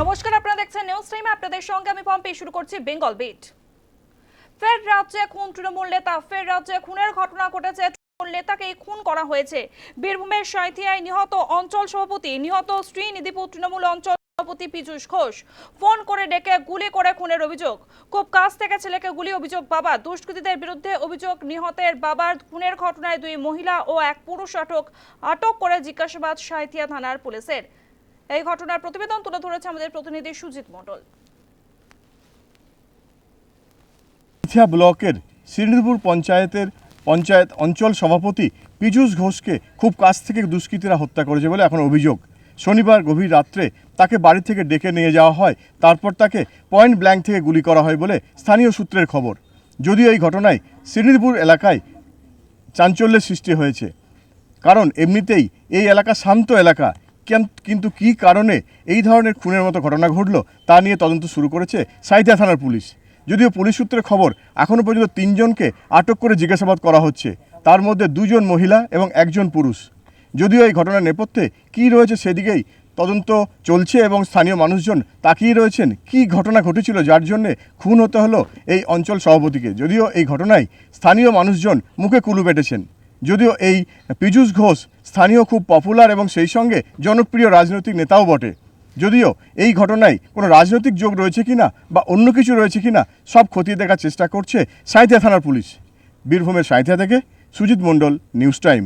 নমস্কার, আপনারা দেখছেন নিউজ টাইম আপনাদের সঙ্গে আমি পম্পি, শুরু করছি বেঙ্গল বিট ফের রাজ্যে খুন তৃণমূল নেতা, ফের রাজ্যে খুনের ঘটনা ঘটেছে, তৃণমূল নেতাকে খুন করা হয়েছে। বীরভূমের সাঁথিয়ায় নিহত অঞ্চল সভাপতি, নিহত শ্রীনিধিপুর তৃণমূল অঞ্চল সভাপতি পীযূষ ঘোষ ফোন করে ডেকে গুলি করে খুনের অভিযোগ। খুব কাছ থেকে ছেলেকে গুলি অভিযোগ বাবা, দুষ্কৃতীদের বিরুদ্ধে অভিযোগ নিহতের বাবার খুনের ঘটনায় দুই মহিলা ও এক পুরুষ আটক আটক করে জিজ্ঞাসাবাদ সাঁথিয়া থানার পুলিশের। এই ঘটনার প্রতিবেদন তুলে ধরেছে আমাদের প্রতিনিধি সুজিত মণ্ডল। ব্লকের শ্রীনিধিপুর পঞ্চায়েতের পঞ্চায়েত অঞ্চল সভাপতি পীযূষ ঘোষকে খুব কাছ থেকে দুষ্কৃতীরা হত্যা করেছে বলে এখন অভিযোগ। শনিবার গভীর রাত্রে তাকে বাড়ি থেকে ডেকে নিয়ে যাওয়া হয়, তারপর তাকে পয়েন্ট ব্ল্যাঙ্ক থেকে গুলি করা হয় বলে স্থানীয় সূত্রের খবর। যদিও এই ঘটনায় শ্রীনিধিপুর এলাকায় চাঞ্চল্যের সৃষ্টি হয়েছে। কারণ এমনিতেই এই এলাকা শান্ত এলাকা কিন্তু কী কারণে এই ধরনের খুনের মতো ঘটনা ঘটলো তা নিয়ে তদন্ত শুরু করেছে সাইথিয়া থানার পুলিশ। যদিও পুলিশ সূত্রে খবর এখনও পর্যন্ত তিনজনকে আটক করে জিজ্ঞাসাবাদ করা হচ্ছে। তার মধ্যে দুজন মহিলা এবং একজন পুরুষ। যদিও এই ঘটনার নেপথ্যে কী রয়েছে সেদিকেই তদন্ত চলছে এবং স্থানীয় মানুষজন তাকিয়ে রয়েছেন কী ঘটনা ঘটেছিল যার জন্যে খুন হতে হলো এই অঞ্চল সভাপতিকে। যদিও এই ঘটনায় স্থানীয় মানুষজন মুখে কুলু বেটেছেন যদিও এই পীযূষ ঘোষ স্থানীয় খুব পপুলার এবং সেই সঙ্গে জনপ্রিয় রাজনৈতিক নেতাও বটে। যদিও এই ঘটনায় কোনো রাজনৈতিক যোগ রয়েছে কিনা বা অন্য কিছু রয়েছে কিনা সব খতিয়ে দেখার চেষ্টা করছে সাঁইথিয়া থানার পুলিশ। বীরভূমের সাঁইথিয়া থেকে সুজিত মণ্ডল নিউজ টাইম